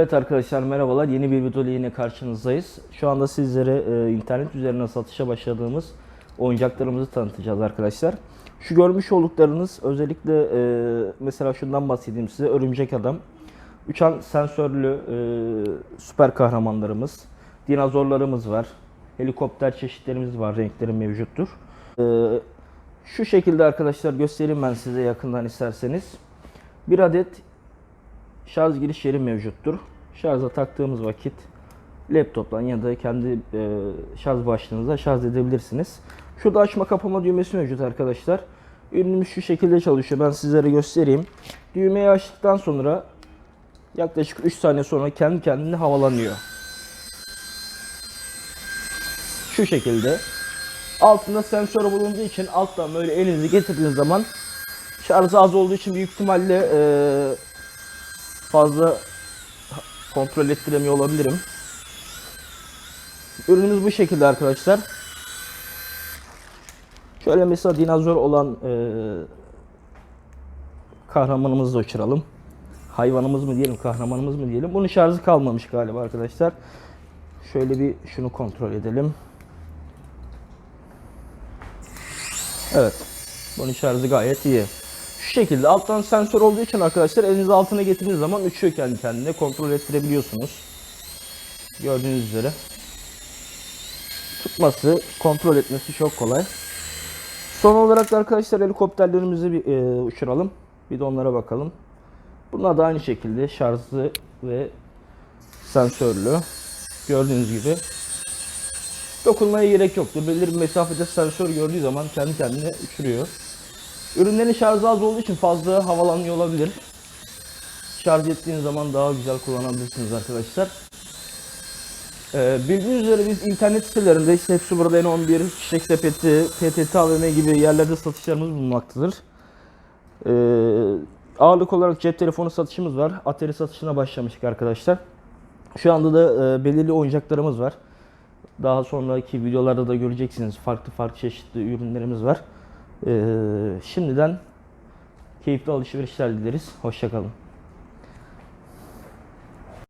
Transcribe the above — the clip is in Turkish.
Evet arkadaşlar merhabalar. Yeni bir video ile yine karşınızdayız. Şu anda sizlere e, internet üzerinden satışa başladığımız oyuncaklarımızı tanıtacağız arkadaşlar. Şu görmüş olduklarınız özellikle e, mesela şundan bahsedeyim size. Örümcek Adam. Uçan sensörlü e, süper kahramanlarımız. Dinozorlarımız var. Helikopter çeşitlerimiz var. Renkleri mevcuttur. E, şu şekilde arkadaşlar göstereyim ben size yakından isterseniz. Bir adet şarj giriş yeri mevcuttur. Şarja taktığımız vakit laptoptan ya da kendi e, şarj başlığınıza şarj edebilirsiniz. Şurada açma kapama düğmesi mevcut arkadaşlar. Ürünümüz şu şekilde çalışıyor. Ben sizlere göstereyim. Düğmeyi açtıktan sonra yaklaşık 3 saniye sonra kendi kendine havalanıyor. Şu şekilde. Altında sensör bulunduğu için alttan böyle elinizi getirdiğiniz zaman şarjı az olduğu için büyük ihtimalle e, fazla kontrol ettiremiyor olabilirim. Ürünümüz bu şekilde arkadaşlar. Şöyle mesela dinozor olan e, kahramanımızı da. Hayvanımız mı diyelim, kahramanımız mı diyelim. Bunun şarjı kalmamış galiba arkadaşlar. Şöyle bir şunu kontrol edelim. Evet. Bunun şarjı gayet iyi. Şu şekilde alttan sensör olduğu için arkadaşlar elinizi altına getirdiğiniz zaman uçuyor kendi kendine. Kontrol ettirebiliyorsunuz. Gördüğünüz üzere. Tutması, kontrol etmesi çok kolay. Son olarak da arkadaşlar helikopterlerimizi bir e, uçuralım. Bir de onlara bakalım. Bunlar da aynı şekilde şarjlı ve sensörlü. Gördüğünüz gibi. Dokunmaya gerek yoktur. Belirli bir mesafede sensör gördüğü zaman kendi kendine uçuruyor. Ürünlerin şarjı az olduğu için fazla havalanıyor olabilir. Şarj ettiğiniz zaman daha güzel kullanabilirsiniz arkadaşlar. Ee, bildiğiniz üzere biz internet sitelerinde işte hepsi burada N11, Çiçek Sepeti, PTT AVM gibi yerlerde satışlarımız bulunmaktadır. Ee, ağırlık olarak cep telefonu satışımız var. Atari satışına başlamıştık arkadaşlar. Şu anda da e, belirli oyuncaklarımız var. Daha sonraki videolarda da göreceksiniz farklı farklı çeşitli ürünlerimiz var. Ee, şimdiden keyifli alışverişler dileriz. Hoşçakalın.